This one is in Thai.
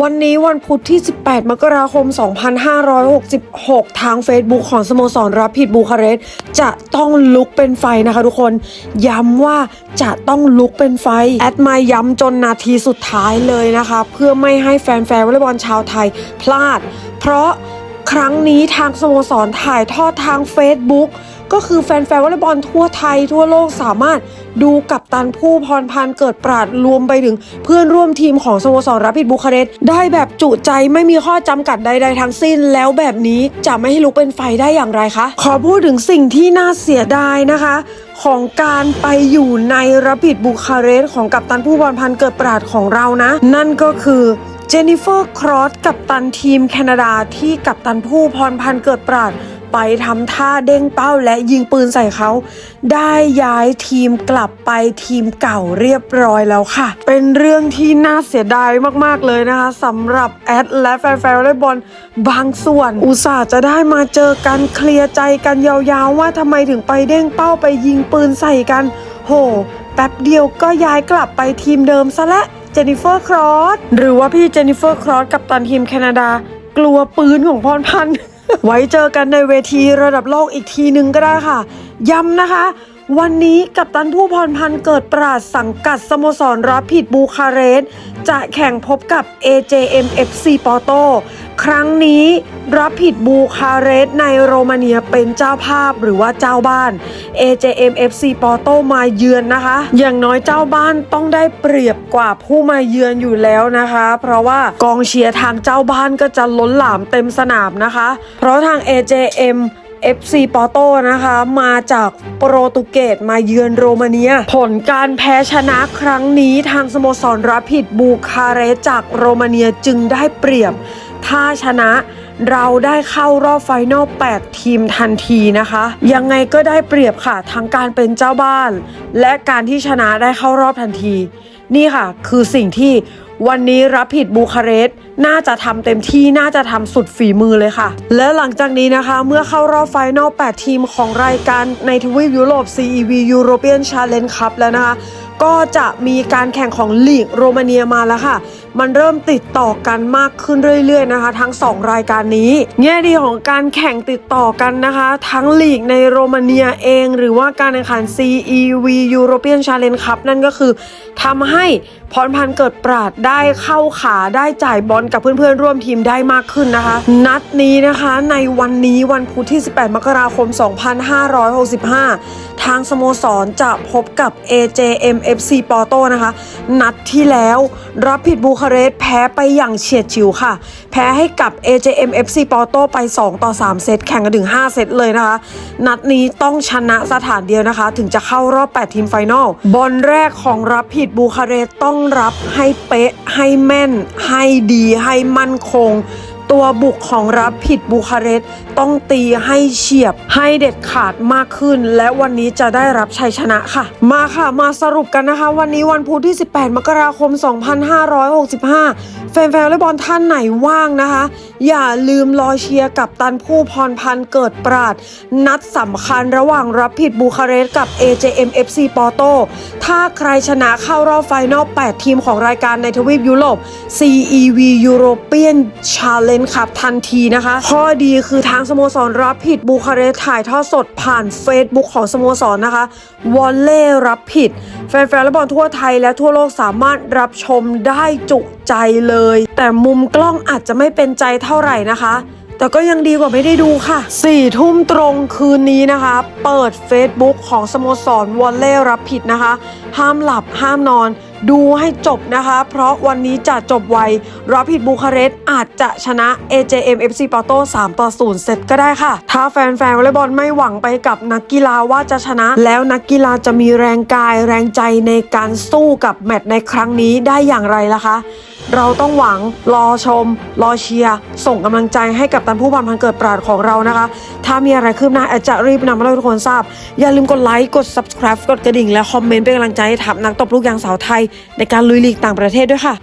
วันนี้วันพุธที่ 18 มกราคม 2566 ทาง Facebook ของสโมสรรับผิดบูคาเรสต์จะต้องลุกเป็นไฟนะคะทุกคน ย้ำว่าจะต้องลุกเป็นไฟ แอดมาย้ำจนนาทีสุดท้ายเลยนะคะ เพื่อไม่ให้แฟนๆวอลเลย์บอลชาวไทยพลาด เพราะครั้งนี้ทางสโมสรถ่ายทอดทาง Facebook ก็คือแฟนๆวอลเลย์บอลทั่วไทยทั่วโลกสามารถดูกับตันผู้พรพันธ์เกิดปราดรวมไปถึงเพื่อนร่วมทีมของสโมสรรับผิดบูคาเรสต์ได้แบบจุใจไม่มีข้อจำกัดใด ๆ ทั้งสิ้น แล้วแบบนี้จะไม่ให้ลุกเป็นไฟได้อย่างไรคะ ขอพูดถึงสิ่งที่น่าเสียดายนะคะ ของการไปอยู่ในรับผิดบูคาเรสต์ของกัปตันผู้พรพันเกิดปราดของเรานะ นั่นก็คือเจนนิเฟอร์ครอสกัปตันทีมแคนาดาที่กัปตันผู้พรพันเกิดปราด ไปทำท่าเด้งเป้าและยิงปืนใส่เขา ได้ย้ายทีมกลับไปทีมเก่าเรียบร้อยแล้วค่ะ เป็นเรื่องที่น่าเสียดายมากๆเลยนะคะสำหรับแอดและแฟนๆวอลเลย์บอลบางส่วน อุตส่าห์จะได้มาเจอกันเคลียร์ใจกันยาวๆ ว่าทำไมถึงไปเด้งเป้าไปยิงปืนใส่กัน โห แป๊บเดียวก็ย้ายกลับไปทีมเดิมซะและเจนนิเฟอร์ครอสหรือว่าพี่เจนนิเฟอร์ครอสกับตันทีมแคนาดากลัวปืนของพรพันธ์ ไว้เจอกันในเวทีระดับโลกอีกทีหนึ่งก็ได้ค่ะ ย้ำนะคะ วันนี้กัปตันผู้พรพันธ์เกิดปราดสังกัดสโมสรรับผิดบูคาเรสจะแข่งพบกับ AJM FC ปอโต ครั้งนี้รับผิดบูคาเรสในโรมาเนียเป็นเจ้าภาพหรือว่าเจ้าบ้าน AJM FC ปอโตมาเยือนนะคะ อย่างน้อยเจ้าบ้านต้องได้เปรียบกว่าผู้มาเยือนอยู่แล้วนะคะ เพราะว่ากองเชียร์ทางเจ้าบ้านก็จะล้นหลามเต็มสนามนะคะ เพราะทาง AJM FC ปอโตนะคะมาจากโปรตุเกสมาเยือนโรมาเนีย ผลการแพ้ชนะครั้งนี้ทางสโมสรรับผิดบูคาเรสจากโรมาเนียจึงได้เปรียบ ถ้าชนะเราได้เข้ารอบไฟนอล8ทีมทันทีนะคะ ยังไงก็ได้เปรียบค่ะทั้งการเป็นเจ้าบ้าน และการที่ชนะได้เข้ารอบทันที นี่ค่ะ คือสิ่งที่วันนี้รับผิดบูคาเรสต์น่าจะทำเต็มที่น่าจะทำสุดฝีมือเลยค่ะ และหลังจากนี้นะคะ เมื่อเข้ารอบไฟนอล 8 ทีมของรายการในทวีปยุโรป CEV European Challenge Cup แล้วนะคะ ก็จะมีการแข่งของลีกโรมาเนียมาแล้วค่ะ มันเริ่มติดต่อกันมากขึ้นเรื่อยๆนะคะ ทั้ง 2 รายการนี้ แง่ดีของการแข่งติดต่อกันนะคะ ทั้งลีกในโรมาเนียเอง หรือว่าการแข่งขัน CEV European Challenge Cup นั่นก็คือทำให้พรพันธ์เกิดปราดได้เข้าขาได้จ่ายบอลกับเพื่อนๆ ร่วมทีมได้มากขึ้นนะคะ นัดนี้นะคะในวันนี้วันพุธที่ 18 มกราคม 2565 ทางสโมสรจะพบกับ AJM FC ปอโตนะคะ นัดที่แล้วรับผิดบูคคาเรสต์แพ้ไปอย่างเฉียดฉิวค่ะ แพ้ให้กับ AJM FC ปอโตไป 2 ต่อ 3 เซต แข่งกันถึง 5 เซตเลยนะคะ นัดนี้ต้องชนะสถานเดียวนะคะ ถึงจะเข้ารอบ 8 ทีมไฟนอล บอลแรกของรับผิดบูคาเรสต์ต้องรับให้เป๊ะ ให้แม่น ให้ดี ให้มั่นคง ตัวบุกของรับผิดบูคาเรสต์ต้องตีให้เฉียบให้เด็ดขาดมากขึ้น และวันนี้จะได้รับชัยชนะค่ะ มาค่ะมาสรุปกันนะคะ วันนี้วันพุธที่ 18 มกราคม 2565 แฟนๆวอลเลย์บอลท่านไหนว่างนะคะ อย่าลืมรอเชียร์กับตันผู้พรพันธ์เกิดปราด นัดสำคัญระหว่างรับผิดบูคาเรสต์กับ AJM FC ปอโตถ้าใครชนะเข้ารอบไฟนอล 8 ทีมของรายการในทวีปยุโรป CEV European Challenge Cup ทันทีนะคะ ข้อดีคือทางสโมสรรับผิดบูคาเรสต์ถ่ายทอดสดผ่าน Facebook ของสโมสรนะคะวอลเล่รับผิด แฟนๆวอลเลย์บอลทั่วไทยและทั่วโลกสามารถรับชมได้จุใจเลย แต่มุมกล้องอาจจะไม่เป็นใจเท่าไหร่นะคะแต่ก็ยังดีกว่าไม่ได้ดูค่ะ4ทุ่มตรงคืนนี้นะคะ เปิด Facebook ของสโมสรวอลเล่รับผิดนะคะ ห้ามหลับห้ามนอน ดูให้จบนะคะ เพราะวันนี้จะจบไวรับผิดบูคาเรสต์อาจจะชนะ AJM FC ปาโต3ต่อ 0 เสร็จก็ได้ค่ะ ถ้าแฟนๆวอลเลย์บอลไม่หวังไปกับนักกีฬาว่าจะชนะ แล้วนักกีฬาจะมีแรงกายแรงใจในการสู้กับแมตช์ในครั้งนี้ได้อย่างไรล่ะคะ เราต้องหวังรอชม รอเชียร์ส่งกำลังใจให้กับตันผู้บอลพันเกิดปราดของเรานะคะ ถ้ามีอะไรคืบหน้าแอดจะรีบนำมาเล่าให้ทุกคนทราบ อย่าลืมกดไลค์กด subscribe กดกระดิ่ง และคอมเมนต์เป็นกำลังใจให้ทัพนักตบลูกยางสาวไทย ในการลุยลีกต่างประเทศด้วยค่ะ